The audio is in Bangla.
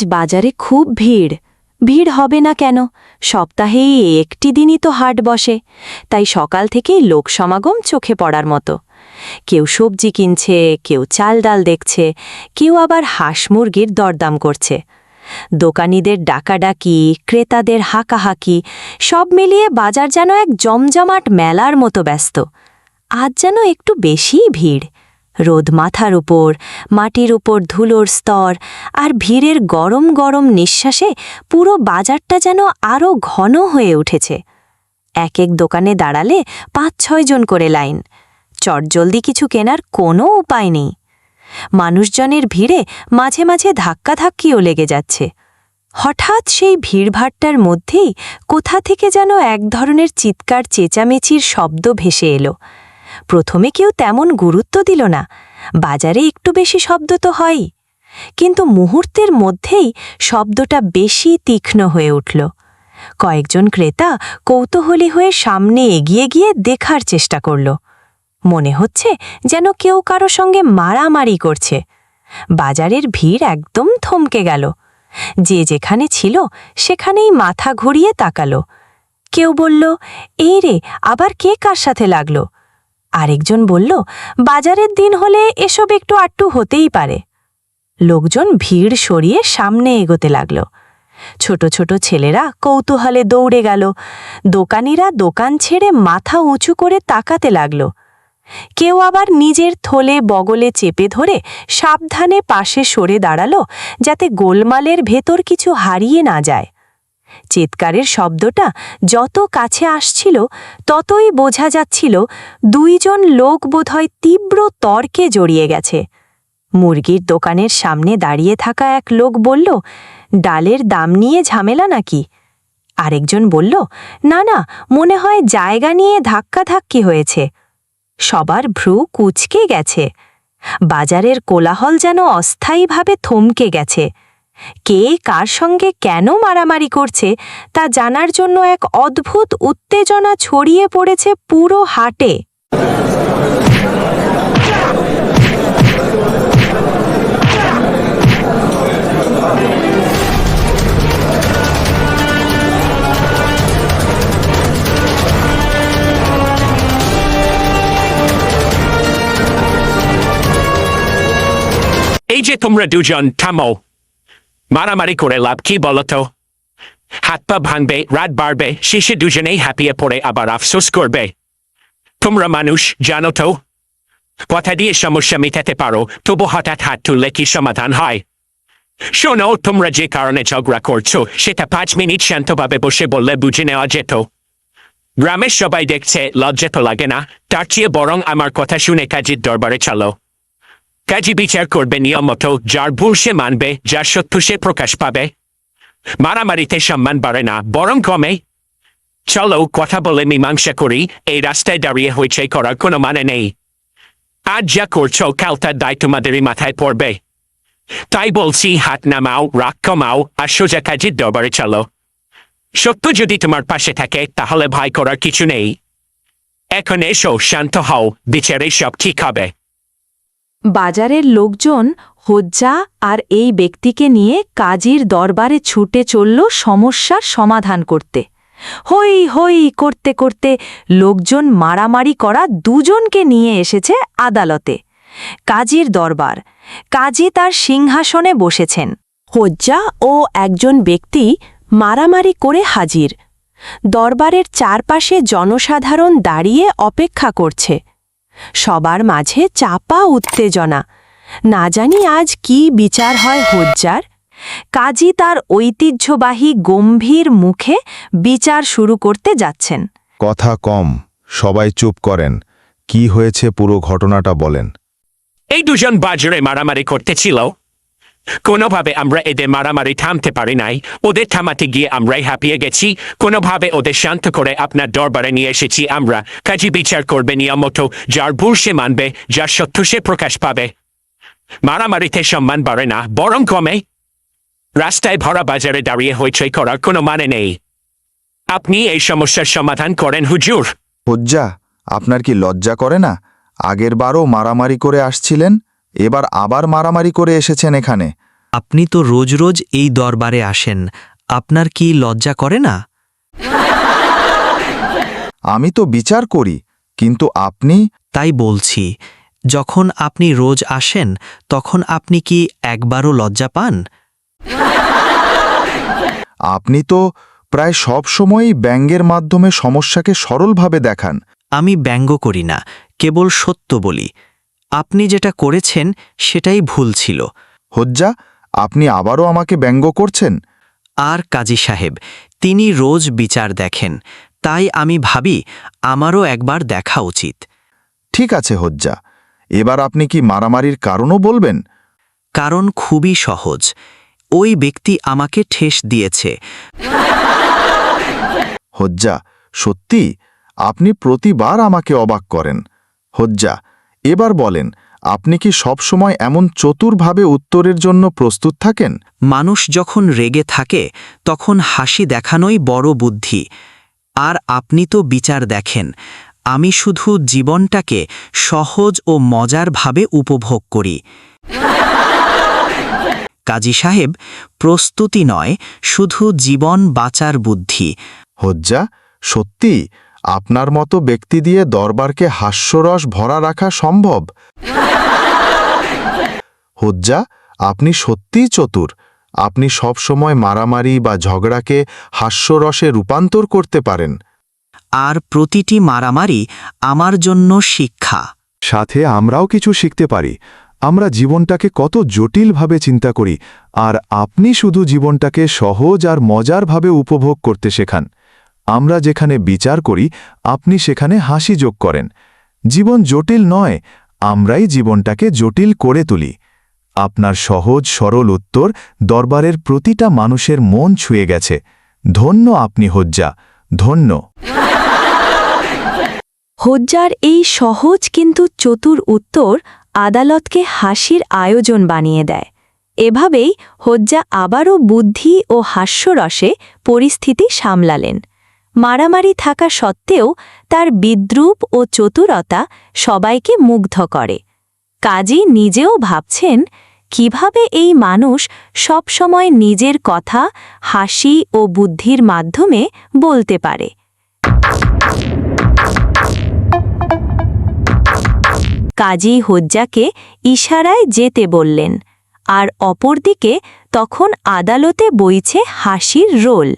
আজ বাজারে খুব ভিড়। ভিড় হবে না কেন? সপ্তাহে একটি দিনই তো হাট বসে। তাই সকাল থেকেই লোক সমাগম চোখে পড়ার মতো। কেউ সবজি কিনছে, কেউ চাল ডাল দেখছে, কেউ আবার হাঁস মুরগির দরদাম করছে। দোকানিদের ডাকাডাকি, ক্রেতাদের হাঁকাহাঁকি, সব মিলিয়ে বাজার যেন এক জমজমাট মেলার মতো ব্যস্ত। আজ যেন একটু বেশিই ভিড়। রোদ মাথার উপর, মাটির উপর ধুলোর স্তর আর ভিড়ের গরম গরম নিঃশ্বাসে পুরো বাজারটা যেন আরও ঘন হয়ে উঠেছে। এক এক দোকানে দাঁড়ালে পাঁচ ছয়জন করে লাইন। চটজলদি কিছু কেনার কোনো উপায় নেই। মানুষজনের ভিড়ে মাঝে মাঝে ধাক্কাধাক্কিও লেগে যাচ্ছে। হঠাৎ সেই ভিড়ভাট্টার মধ্যেই কোথা থেকে যেন এক ধরনের চিৎকার, চেঁচামেচির শব্দ ভেসে এলো। প্রথমে কেউ তেমন গুরুত্ব দিল না। বাজারে একটু বেশি শব্দ তো হয়ই। কিন্তু মুহূর্তের মধ্যেই শব্দটা বেশি তীক্ষ্ণ হয়ে উঠল। কয়েকজন ক্রেতা কৌতূহলী হয়ে সামনে এগিয়ে গিয়ে দেখার চেষ্টা করল। মনে হচ্ছে যেন কেউ কারও সঙ্গে মারামারি করছে। বাজারের ভিড় একদম থমকে গেল। যে যেখানে ছিল সেখানেই মাথা ঘুরিয়ে তাকালো। কেউ বলল, এই রে, আবার কে কার সাথে লাগল? আরেকজন বলল, বাজারের দিন হলে এসব একটু আট্টু হতেই পারে। লোকজন ভিড় সরিয়ে সামনে এগোতে লাগল। ছোট ছোট ছেলেরা কৌতূহলে দৌড়ে গেল। দোকানিরা দোকান ছেড়ে মাথা উঁচু করে তাকাতে লাগল। কেউ আবার নিজের থলে বগলে চেপে ধরে সাবধানে পাশে সরে দাঁড়াল, যাতে গোলমালের ভেতর কিছু হারিয়ে না যায়। চিৎকারের শব্দটা যত কাছে আসছিল, ততই বোঝা যাচ্ছিল দুইজন লোক বোধহয় তীব্র তর্কে জড়িয়ে গেছে। মুরগির দোকানের সামনে দাঁড়িয়ে থাকা এক লোক বলল, ডালের দাম নিয়ে ঝামেলা নাকি? আরেকজন বলল, না না, মনে হয় জায়গা নিয়ে ধাক্কাধাক্কি হয়েছে। সবার ভ্রু কুচকে গেছে। বাজারের কোলাহল যেন অস্থায়ীভাবে থমকে গেছে। কে কার সঙ্গে কেন মারামারি করছে তা জানার জন্য এক অদ্ভুত উত্তেজনা ছড়িয়ে পড়েছে পুরো হাটে। এই যে তোমরা দুজন, থামো। মারামারি করে লাভ কি বলতো হাত পা ভাঙবে রাত বাড়বে শেষে দুজনেই হাঁপিয়ে পড়ে আবার আফসোস করবে তোমরা মানুষ জানো তো কথা দিয়ে সমস্যা মেটাতে পারো তবু হঠাৎ হাত তুললে কি সমাধান হয় শোনো তোমরা যে কারণে ঝগড়া করছ সেটা পাঁচ মিনিট শান্তভাবে বসে বললে বুঝে নেওয়া যেত গ্রামের সবাই দেখছে লজ্জা তো লাগে না তার চেয়ে বরং আমার কথা শুনে কাজের দরবারে চলো কাজী বিচার করবে নিয়ম মতো যার ভুল সে মানবে যার সত্য সে প্রকাশ পাবে মারামারিতে সম্মান বাড়ে না বরং কমে চলো কথা বলে মীমাংসা করি এই রাস্তায় দাঁড়িয়ে হয়েছে করার কোনো মানে নেই আজ যা করছ কাল তার দায় তোমাদেরই মাথায় পড়বে তাই বলছি হাত নামাও রাগ কমাও আর সোজা কাজের দরবারে চলো সত্য যদি তোমার পাশে থাকে তাহলে ভয় করার কিছু নেই এখন এসো শান্ত হও বিচারে সব ঠিক হবে বাজারের লোকজন হজ্জা আর এই ব্যক্তিকে নিয়ে কাজীর দরবারে ছুটে চলল সমস্যার সমাধান করতে। হই হই করতে করতে লোকজন মারামারি করা দুজনকে নিয়ে এসেছে আদালতে। কাজীর দরবার। কাজী তার সিংহাসনে বসেছেন। হজ্জা ও একজন ব্যক্তি মারামারি করে হাজির। দরবারের চারপাশে জনসাধারণ দাঁড়িয়ে অপেক্ষা করছে। সবার মাঝে চাপা উত্তেজনা। না জানি আজ কি বিচার হয় হজ্জার। কাজী তার ঐতিহ্যবাহী গম্ভীর মুখে বিচার শুরু করতে যাচ্ছেন। কথা কম সবাই চুপ করেন কি হয়েছে পুরো ঘটনাটা বলেন। এই দুজন বাজারে মারামারি করতেছিল? কোনোভাবে আমরা এদের মারামারি থামতে পারি নাই ওদের থামাতে গিয়ে আমরাই হাঁপিয়ে গেছি কোনোভাবে ওদের শান্ত করে আপনার দরবারে নিয়ে এসেছি আমরা কাজী বিচার করবে নিয়ম মতো যার ভুল সে মানবে যার সত্য সে প্রকাশ পাবে মারামারিতে সম্মান বাড়ে না বরং কমে রাস্তায় ভরা বাজারে দাঁড়িয়ে হইচই করার কোনো মানে নেই আপনি এই সমস্যার সমাধান করেন হুজুর হজ্জা আপনার কি লজ্জা করে না আগের বারও মারামারি করে আসছিলেন এবার আবার মারামারি করে এসেছেন এখানে। আপনি তো রোজ রোজ এই দরবারে আসেন আপনার কি লজ্জা করে না? আমি তো বিচার করি কিন্তু আপনি? তাই বলছি যখন আপনি রোজ আসেন তখন আপনি কি একবারও লজ্জা পান? আপনি তো প্রায় সব সময়ই ব্যঙ্গের মাধ্যমে সমস্যাকে সরলভাবে দেখান। আমি ব্যঙ্গ করি না কেবল সত্য বলি। আপনি যেটা করেছেন সেটাই ভুল ছিল। হজ্জা আপনি আবারও আমাকে ব্যঙ্গ করছেন? আর কাজী সাহেব তিনি রোজ বিচার দেখেন। তাই আমি ভাবি আমারও একবার দেখা উচিত। ঠিক আছে হজ্জা এবার আপনি কি মারামারির কারণও বলবেন? কারণ খুবই সহজ। ওই ব্যক্তি আমাকে ঠেস দিয়েছে। হজ্জা সত্যি আপনি প্রতিবার আমাকে অবাক করেন। হজ্জা এবার বলেন আপনি কি সবসময় এমন চতুরভাবে উত্তরের জন্য প্রস্তুত থাকেন? মানুষ যখন রেগে থাকে তখন হাসি দেখানোই বড় বুদ্ধি। আর আপনি তো বিচার দেখেন আমি শুধু জীবনটাকে সহজ ও মজারভাবে উপভোগ করি। কাজী সাহেব প্রস্তুতি নয় শুধু জীবন বাঁচার বুদ্ধি। হজ্জা সত্যি আপনার মতো ব্যক্তি দিয়ে দরবারকে হাস্যরস ভরা রাখা সম্ভব? হজ্জা আপনি সত্যিই চতুর। আপনি সব সময় মারামারি বা ঝগড়াকে হাস্যরসে রূপান্তর করতে পারেন। আর প্রতিটি মারামারি আমার জন্য শিক্ষা। সাথে আমরাও কিছু শিখতে পারি। আমরা জীবনটাকে কত জটিলভাবে চিন্তা করি আর আপনি শুধু জীবনটাকে সহজ আর মজারভাবে উপভোগ করতে শেখান। আমরা যেখানে বিচার করি, আপনি সেখানে হাসি যোগ করেন। জীবন জটিল নয়, আমরাই জীবনটাকে জটিল করে তুলি। আপনার সহজ, সরল উত্তর দরবারের প্রতিটা মানুষের মন ছুঁয়ে গেছে। ধন্য আপনি হজ্জা, ধন্য। হজ্জার এই সহজ কিন্তু চতুর উত্তর আদালতকে হাসির আয়োজন বানিয়ে দেয়। এভাবেই হজ্জা আবারও বুদ্ধি ও হাস্যরসে পরিস্থিতি সামলালেন। মারামারি থাকা সত্ত্বেও তার বিদ্রুপ ও চতুরতা সবাইকে মুগ্ধ করে। কাজী নিজেও ভাবছেন, কীভাবে এই মানুষ সবসময় নিজের কথা, হাসি ও বুদ্ধির মাধ্যমে বলতে পারে? কাজী হজ্জাকে ইশারায় যেতে বললেন, আর অপরদিকে তখন আদালতে বইছে হাসির রোল।